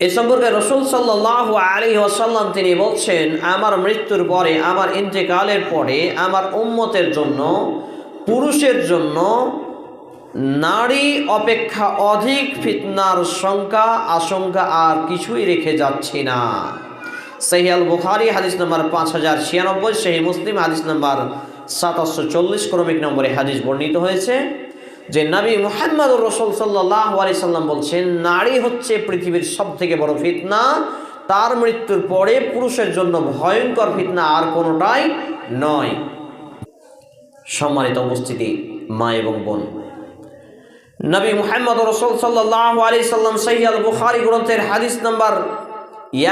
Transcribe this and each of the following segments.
এ সম্পর্কে রসুল সাল্লাহ আলী ওয়াসাল্লাম তিনি বলছেন, আমার মৃত্যুর পরে, আমার ইন্তেকালের পরে, আমার উম্মতের জন্য, পুরুষের জন্য নারী অপেক্ষা অধিক ফিতনার শঙ্কা আশঙ্কা আর কিছুই রেখে যাচ্ছি না। সেহিয়াল বুখারি হাদিস নম্বর পাঁচ হাজার ছিয়ানব্বই সেই মুসলিম, হাদিস নম্বর সাতাশশো চল্লিশ, ক্রমিক নম্বরে হাদিস বর্ণিত হয়েছে। যে নবী মুহাম্মদ রসুল সাল্লাহ আলি সাল্লাম বলছেন, নারী হচ্ছে পৃথিবীর সব থেকে বড় ফিতনা, তার মৃত্যুর পরে পুরুষের জন্য ভয়ঙ্কর ফিতনা আর কোনোটাই নয়। সম্মানিত উপস্থিতি, মা এবং বোন। নবী মুহাম্মদ রসুল সাল্লাহ আলি সাল্লাম সৈয়াদ বুখারি গ্রন্থের হাদিস নাম্বার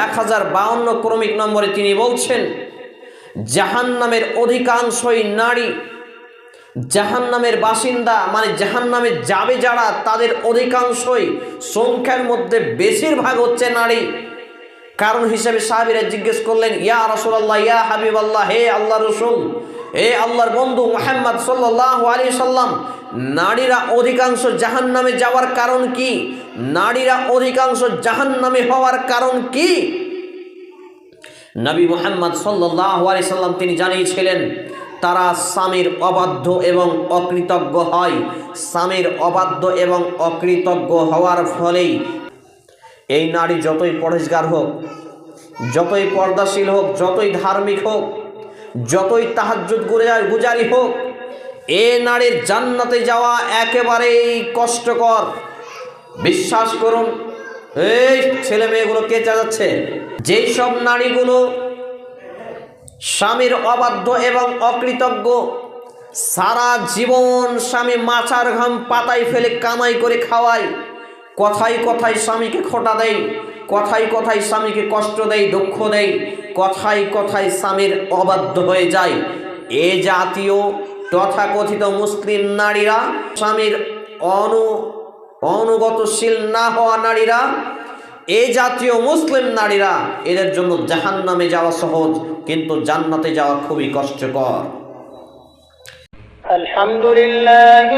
এক হাজার বাউন্ন ক্রমিক নম্বরে তিনি বলছেন জাহান নামের অধিকাংশই নারী জাহান নামের বাসিন্দা মানে জাহান নামে যাবে যারা, তাদের অধিকাংশই সংখ্যার মধ্যে বেশিরভাগ হচ্ছে নারী। কারণ হিসেবে সাহাবিরা জিজ্ঞেস করলেন, ইয়া রসুল্লাহ ইয়া হাবিব আল্লাহ হে আল্লাহ রসুল, হে আল্লাহর বন্ধু মোহাম্মদ সাল্লাহ আলী সাল্লাম, নারীরা অধিকাংশ জাহান নামে যাওয়ার কারণ কি? নারীরা অধিকাংশ জাহান নামে হওয়ার কারণ কি? নবী মোহাম্মদ সাল্লাহ আলি সাল্লাম তিনি জানিয়েছিলেন তারা স্বামীর অবাধ্য এবং অকৃতজ্ঞ হয়। স্বামীর অবাধ্য এবং অকৃতজ্ঞ হওয়ার ফলেই এই নারী যতই পরেশগার হোক, যতই পর্দাশীল হোক, যতই ধার্মিক হোক, যতই তাহাজ্জুদ গুজারি হোক, এ নারীর জান্নাতে যাওয়া একেবারেই কষ্টকর। বিশ্বাস করুন, এই ছেলে মেয়েগুলো কে চালাচ্ছে? যেই সব নারীগুলো স্বামীর অবাধ্য এবং অকৃতজ্ঞ। সারা জীবন স্বামী মাচার ঘাম পাতায় ফেলে কামাই করে খাওয়ায়। কথায় কথায় স্বামীকে খোটা দেয়, কথায় কথায় স্বামীকে কষ্ট দেয়, দুঃখ দেয়, কথায় কথায় স্বামীর অবাধ্য হয়ে যায়। এ জাতীয় তথাকথিত মুসলিম নারীরা স্বামীর অনু, অনুগতশীল না হওয়া নারীরা এই জাতীয় মুসলিম নারীরা এদের জন্য জাহান নামে যাওয়া সহজ, কিন্তু জান্নাতে যাওয়া খুবই কষ্টকর। আলহামদুলিল্লাহ